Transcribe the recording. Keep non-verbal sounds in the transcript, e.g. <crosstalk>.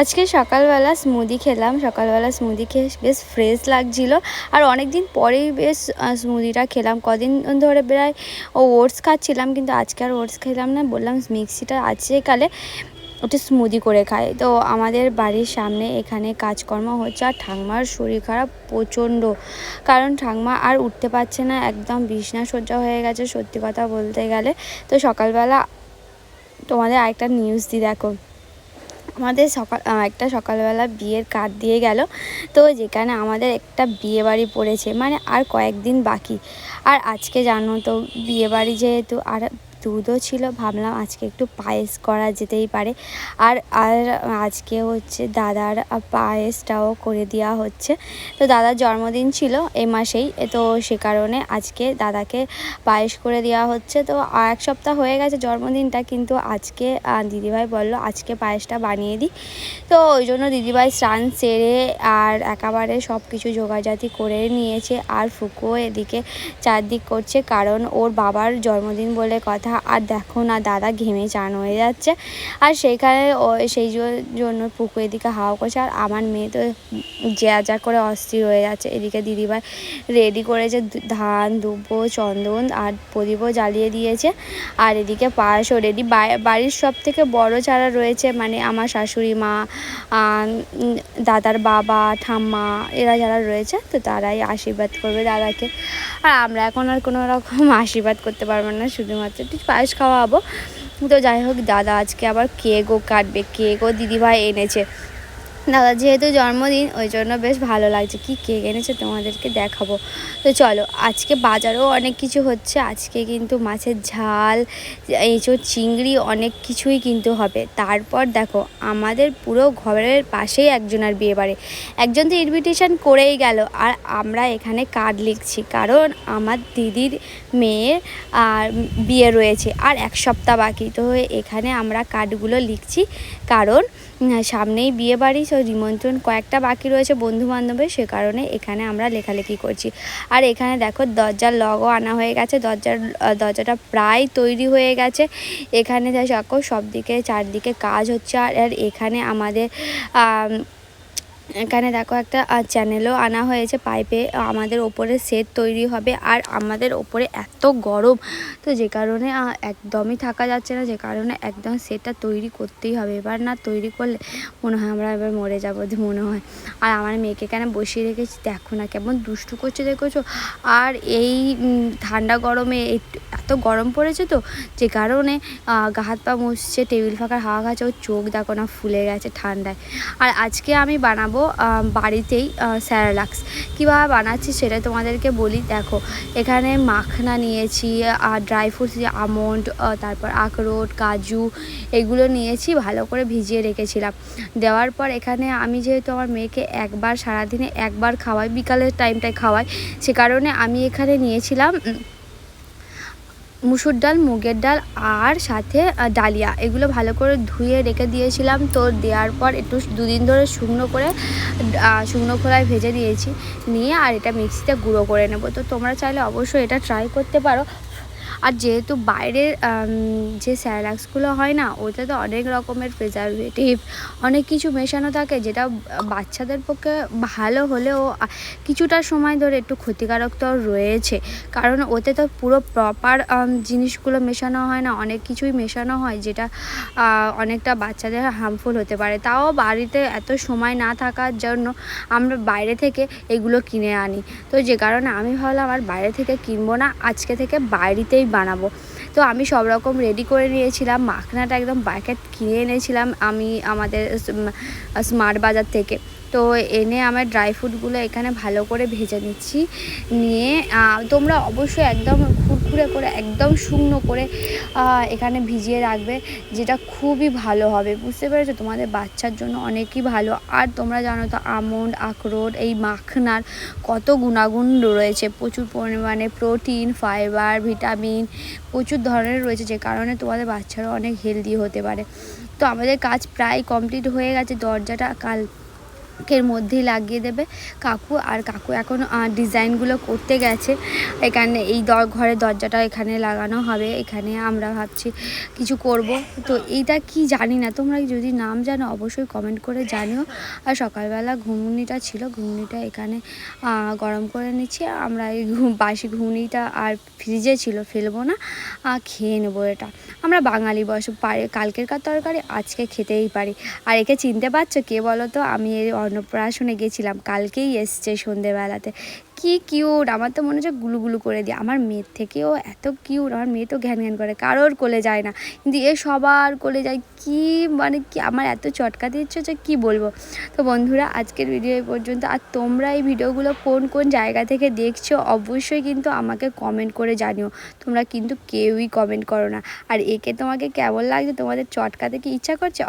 আজকে সকালবেলা স্মুদি খেলাম। সকালবেলা স্মুদি খেয়ে বেশ ফ্রেশ লাগছিল। আর অনেক দিন পরেই বেশ স্মুদিটা খেলাম। কদিন ধরে প্রায় ও ওটস খাচ্ছিলাম, কিন্তু আজকে আর ওটস খেলাম না। বললাম মিক্সিটা আছে কালে ওটা স্মুদি করে খায় তো আমাদের বাড়ির সামনে এখানে কাজকর্ম হচ্ছে আর ঠাংমার শরীর খারাপ প্রচণ্ড। কারণ ঠাংমা আর উঠতে পারছে না, একদম বিছনা সজ্জা হয়ে গেছে সত্যি কথা বলতে গেলে। তো সকালবেলা তোমাদের আরেকটা নিউজ দিই দেখো। আমাদের সকাল একটা সকালবেলা বিয়ের কার্ড দিয়ে গেল। তো যেখানে আমাদের একটা বিয়ে বাড়ি পড়েছে মানে আর কয়েকদিন বাকি। আর আজকে জানো তো বিয়ে বাড়ি যেহেতু, আর দুধও ছিল, ভাবলাম আজকে একটু পায়েস করা যেতেই পারে। আর আর আজকে হচ্ছে দাদার পায়েসটাও করে দেওয়া হচ্ছে। তো দাদার জন্মদিন ছিল এ মাসেই, তো সে কারণে আজকে দাদাকে পায়েস করে দেওয়া হচ্ছে। তো এক সপ্তাহ হয়ে গেছে জন্মদিনটা, কিন্তু আজকে দিদিভাই বলল আজকে পায়েসটা বানিয়ে দিই। তো ওই জন্য দিদিভাই স্নান সেরে আর একেবারে সব কিছু জোগাড়জাতি করে নিয়েছে। আর ফুকুও এদিকে চারদিক করছে, কারণ ওর বাবার জন্মদিন বলে কথা আর দেখো না, দাদা ঘেমে চান হয়ে যাচ্ছে। আর সেইখানে সেই জন্য পুকুরের দিকে হাওয়া করছে। আর আমার মেয়ে তো যা যা করে অস্থির হয়ে যাচ্ছে। এদিকে দিদিভাই রেডি করেছে ধান, দুব্বো, চন্দন আর প্রদীপও জ্বালিয়ে দিয়েছে। আর এদিকে পায়েসও রেডি বাড়ির সব থেকে বড় যারা রয়েছে মানে আমার শাশুড়ি মা দাদার বাবা, ঠাম্মা এরা যারা রয়েছে তো তারাই আশীর্বাদ করবে দাদাকে। আর আমরা এখন আর কোনো রকম <laughs> আশীর্বাদ করতে পারব না, শুধুমাত্র একটু পায়েস খাওয়াবো। তো যাই হোক, দাদা আজকে আবার কেকও কাটবে, কেকও দিদিভাই এনেছে। দাদা, যেহেতু জন্মদিন, ওই জন্য বেশ ভালো লাগছে। কি কেক এনেছে তোমাদেরকে দেখাবো। তো চলো, আজকে বাজারেও অনেক কিছু হচ্ছে। আজকে কিন্তু মাছের ঝাল এঁচো চিংড়ি, অনেক কিছুই কিন্তু হবে। তারপর দেখো, আমাদের পুরো ঘরের পাশেই একজনের বিয়ে বাড়ি। একজন তো ইনভিটেশন করেই গেল, আর আমরা এখানে কার্ড লিখছি। কারণ আমার দিদির মেয়ের আর বিয়ে রয়েছে, আর এক সপ্তাহ বাকি। তো এখানে আমরা কার্ডগুলো লিখছি। কারণ সামনেই বিয়ে বাড়ি সো নিমন্ত্রণ কয়েকটা বাকি রয়েছে বন্ধু বান্ধবের সে কারণে এখানে আমরা লেখালেখি করছি। আর এখানে দেখো দরজার লগও আনা হয়ে গেছে, দরজার দরজাটা প্রায় তৈরি হয়ে গেছে। এখানে দেখো সব দিকে চারদিকে কাজ হচ্ছে, আর এখানে আমাদের এখানে দেখো একটা চ্যানেলও আনা হয়েছে পাইপে। আমাদের ওপরে সেট তৈরি হবে আর আমাদের ওপরে এত গরম। তো যে কারণে একদমই থাকা যাচ্ছে না। যে কারণে একদম সেটটা তৈরি করতেই হবে। এবার না তৈরি করলে মনে হয় আমরা এবার মরে যাব মনে হয়। আর আমার মেয়েকে কেন বসিয়ে রেখেছি। দেখো না কেমন দুষ্টু করছে, দেখেছ? আর এই ঠান্ডা গরমে এত গরম পড়েছে তো, যে কারণে গা হাত পা মুছছে, টেবিল ফাঁকার হাওয়া খাচ্ছে, ওর চোখ দেখো না ফুলে গেছে ঠান্ডায়। আর আজকে আমি বানাবো বাড়িতেই স্যারালাক্স। কীভাবে বানাচ্ছি সেটা তোমাদেরকে বলি, দেখো, এখানে মাখনা নিয়েছি আর ড্রাই ফ্রুটস আমন্ড তারপর আখরোট, কাজু, এগুলো নিয়েছি, ভালো করে ভিজিয়ে রেখেছিলাম। দেওয়ার পর এখানে আমি যেহেতু আমার মেয়েকে একবার সারাদিনে একবার খাওয়াই, বিকালের টাইমটায় খাওয়াই, সে কারণে আমি এখানে নিয়েছিলাম মুসুর ডাল, মুগের ডাল আর সাথে ডালিয়া। এগুলো ভালো করে ধুয়ে রেখে দিয়েছিলাম তো দেওয়ার পর একটু দুদিন ধরে শুকনো করে শুকনো খোলায় ভেজে দিয়েছি। নিয়ে আর এটা মিক্সিতে গুঁড়ো করে নেব। তো তোমরা চাইলে অবশ্যই এটা ট্রাই করতে পারো। আর যেহেতু বাইরের যে স্যালাক্সগুলো হয় না, ওতে তো অনেক রকমের প্রিজারভেটিভ অনেক কিছু মেশানো থাকে যেটা বাচ্চাদের পক্ষে ভালো হলেও কিছুটা সময় ধরে একটু ক্ষতিকারক তো রয়েছে। কারণ ওতে তো পুরো প্রপার জিনিসগুলো মেশানো হয় না, অনেক কিছুই মেশানো হয় যেটা অনেকটা বাচ্চাদের হার্মফুল হতে পারে। তাও বাড়িতে এত সময় না থাকার জন্য আমরা বাইরে থেকে এগুলো কিনে আনি। তো যে কারণে আমি ভাবলাম আর বাইরে থেকে কিনবো না, আজকে থেকে বাড়িতেই বানাবো। তো আমি সব রকম রেডি করে নিয়েছিলাম, মাখনাটা একদম প্যাকেট কিনে এনেছিলাম আমি আমাদের স্মার্ট বাজার থেকে। তো এনে আমার ড্রাই ফ্রুটগুলো এখানে ভালো করে ভেজে নিচ্ছি। নিয়ে তোমরা অবশ্যই একদম খুরখুরে করে, একদম শুকনো করে এখানে ভিজিয়ে রাখবে, যেটা খুবই ভালো হবে। বুঝতে পেরেছ? তোমাদের বাচ্চার জন্য অনেকই ভালো। আর তোমরা জানো তো, আমন্ড, আখরোট, এই মাখনার কত গুণাগুণ রয়েছে। প্রচুর পরিমাণে প্রোটিন, ফাইবার, ভিটামিন প্রচুর ধরনের রয়েছে, যে কারণে তোমাদের বাচ্চারা অনেক হেলদি হতে পারে। তো আমাদের কাজ প্রায় কমপ্লিট হয়ে গেছে। দরজাটা কাল কের মধ্যেই লাগিয়ে দেবে। কাকু আর কাকু এখন ডিজাইনগুলো করতে গেছে। এখানে এই দ, ঘরের দরজাটা এখানে লাগানো হবে। এখানে আমরা ভাবছি কিছু করব। তো এইটা কি জানি না। তোমরা যদি নাম জানো, অবশ্যই কমেন্ট করে জানিও। আর সকালবেলা ঘুগনিটা ছিল। ঘুগনিটা এখানে গরম করে নিচ্ছি। আমরা এই বাসি ঘুগনিটা আর ফ্রিজে ছিল, ফেলব না। খেয়ে নেব এটা। আমরা বাঙালি বস পারে কালকের কার তরকারি, আজকে খেতেই পারি। আর একে চিনতে পারছ কে বলো তো আমি এই অন্নপ্রাশনে গেছিলাম, কালকেই এসছে সন্ধেবেলাতে। কি কিউট আমার তো মনে হচ্ছে গুলু গুলু করে দিই আমার মেয়ের থেকেও এত কিউট আমার মেয়ে তো ঘ্যান ঘ্যান করে, কারোর কোলে যায় না। কিন্তু এ সবার কোলে যায়, কি মানে কি, আমার এত চটকা দিচ্ছ যে কি বলব? তো বন্ধুরা, আজকের ভিডিও এই পর্যন্ত। আর তোমরা এই ভিডিওগুলো কোন কোন জায়গা থেকে দেখছ, অবশ্যই কিন্তু আমাকে কমেন্ট করে জানিও। তোমরা কিন্তু কেউই কমেন্ট করো না। আর একে তোমাকে কেমন লাগছে, তোমাদের চটকাতে কি ইচ্ছা করছে